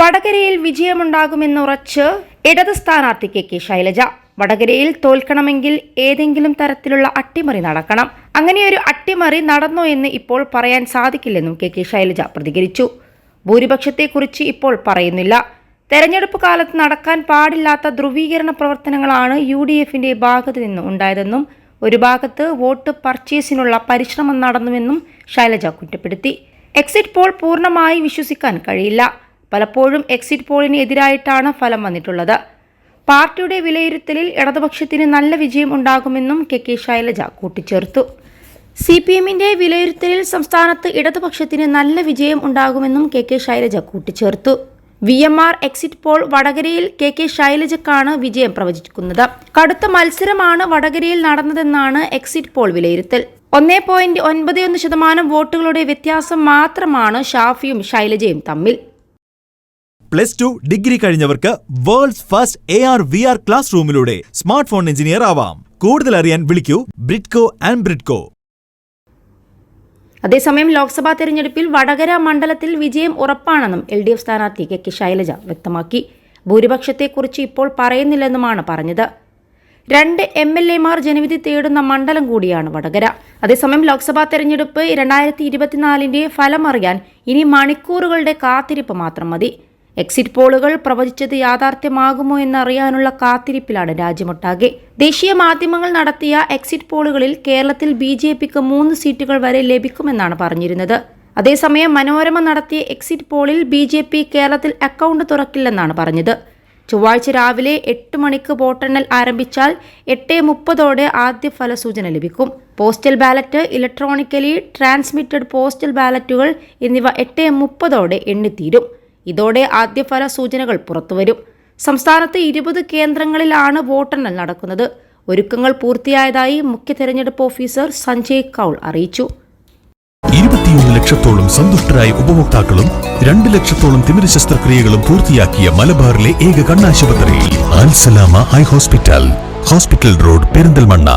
വടകരയിൽ വിജയമുണ്ടാകുമെന്നുറച്ച് ഇടത് സ്ഥാനാർത്ഥി കെ കെ ശൈലജ. വടകരയിൽ തോൽക്കണമെങ്കിൽ ഏതെങ്കിലും തരത്തിലുള്ള അട്ടിമറി നടക്കണം. അങ്ങനെയൊരു അട്ടിമറി നടന്നോ എന്ന് ഇപ്പോൾ പറയാൻ സാധിക്കില്ലെന്നും കെ കെ ശൈലജ പ്രതികരിച്ചു. ഭൂരിപക്ഷത്തെക്കുറിച്ച് ഇപ്പോൾ പറയുന്നില്ല. തെരഞ്ഞെടുപ്പ് കാലത്ത് നടക്കാൻ പാടില്ലാത്ത ധ്രുവീകരണ പ്രവർത്തനങ്ങളാണ് യു ഡി എഫിന്റെ ഭാഗത്തു നിന്ന് ഉണ്ടായതെന്നും ഒരു ഭാഗത്ത് വോട്ട് പർച്ചേസിനുള്ള പരിശ്രമം നടന്നുവെന്നും ശൈലജ കുറ്റപ്പെടുത്തി. എക്സിറ്റ് പോൾ പൂർണമായി വിശ്വസിക്കാൻ കഴിയില്ല. പലപ്പോഴും എക്സിറ്റ് പോളിന് എതിരായിട്ടാണ് ഫലം വന്നിട്ടുള്ളത്. പാർട്ടിയുടെ വിലയിരുത്തലിൽ ഇടതുപക്ഷത്തിന് നല്ല വിജയം ഉണ്ടാകുമെന്നും കെ കെ ശൈലജ കൂട്ടിച്ചേർത്തു. സി പി എമ്മിന്റെ വിലയിരുത്തലിൽ സംസ്ഥാനത്ത് ഇടതുപക്ഷത്തിന് നല്ല വിജയം ഉണ്ടാകുമെന്നും കെ കെ ശൈലജ കൂട്ടിച്ചേർത്തു. V M R exit poll വടകരയിൽ കെ കെ ശൈലജക്കാണ് വിജയം പ്രവചിക്കുന്നത്. കടുത്ത മത്സരമാണ് വടകരയിൽ നടന്നതെന്നാണ് എക്സിറ്റ് പോൾ വിലയിരുത്തൽ. ഒന്നേ പോയിന്റ് ഒൻപത് ഒന്ന് ശതമാനം വോട്ടുകളുടെ വ്യത്യാസം മാത്രമാണ് ഷാഫിയും ശൈലജയും തമ്മിൽ. Plus two degree കഴിഞ്ഞവർക്ക് world's first A R V R class റൂമിലൂടെ smart phone engineer ആവാം. കൂടുതൽ അറിയാൻ വിളിക്കൂ ബ്രിഡ്കോ ആൻഡ് ബ്രിഡ്കോ. അതേസമയം ലോക്സഭാ തെരഞ്ഞെടുപ്പിൽ വടകര മണ്ഡലത്തിൽ വിജയം ഉറപ്പാണെന്നും എൽ ഡി എഫ് സ്ഥാനാർത്ഥി കെ കെ ശൈലജ വ്യക്തമാക്കി. ഭൂരിപക്ഷത്തെക്കുറിച്ച് ഇപ്പോൾ പറയുന്നില്ലെന്നുമാണ് പറഞ്ഞത്. രണ്ട് എം എൽ എമാർ ജനവിധി തേടുന്ന മണ്ഡലം കൂടിയാണ് വടകര. അതേസമയം ലോക്സഭാ തെരഞ്ഞെടുപ്പ് രണ്ടായിരത്തി ഇരുപത്തിനാലിന്റെ ഫലമറിയാൻ ഇനി മണിക്കൂറുകളുടെ കാത്തിരിപ്പ് മാത്രം മതി. എക്സിറ്റ് പോളുകൾ പ്രവചിച്ചത് യാഥാർത്ഥ്യമാകുമോ എന്നറിയാനുള്ള കാത്തിരിപ്പിലാണ് രാജ്യമൊട്ടാകെ. ദേശീയ മാധ്യമങ്ങൾ നടത്തിയ എക്സിറ്റ് പോളുകളിൽ കേരളത്തിൽ ബി ജെ പിക്ക് മൂന്ന് സീറ്റുകൾ വരെ ലഭിക്കുമെന്നാണ് പറഞ്ഞിരുന്നത്. അതേസമയം മനോരമ നടത്തിയ എക്സിറ്റ് പോളിൽ ബി ജെ പി കേരളത്തിൽ അക്കൗണ്ട് തുറക്കില്ലെന്നാണ് പറഞ്ഞത്. ചൊവ്വാഴ്ച രാവിലെ എട്ട് മണിക്ക് വോട്ടെണ്ണൽ ആരംഭിച്ചാൽ എട്ട് മുപ്പതോടെ ആദ്യ ഫലസൂചന ലഭിക്കും. Postal ballot electronically transmitted postal ബാലറ്റുകൾ എന്നിവ എട്ട് മുപ്പതോടെ എണ്ണിത്തീരും. ഇതോടെ ആദ്യ ഫല സൂചനകൾ പുറത്തുവരും. സംസ്ഥാനത്ത് ഇരുപത് കേന്ദ്രങ്ങളിലാണ് വോട്ടെണ്ണൽ നടക്കുന്നത്. ഒരുക്കങ്ങൾ പൂർത്തിയായതായി മുഖ്യ തെരഞ്ഞെടുപ്പ് ഓഫീസർ സഞ്ജയ് കൗൾ അറിയിച്ചു. ഇരുപത്തിയൊന്ന് ലക്ഷത്തോളം സന്തുഷ്ടരായ ഉപഭോക്താക്കളും രണ്ട് ലക്ഷത്തോളം തിമിര ശസ്ത്രക്രിയകളും പൂർത്തിയാക്കിയ മലബാറിലെ ഏക കണ്ണാശുപത്രി Al Salama eye hospital. Hospital road Perinthalmanna.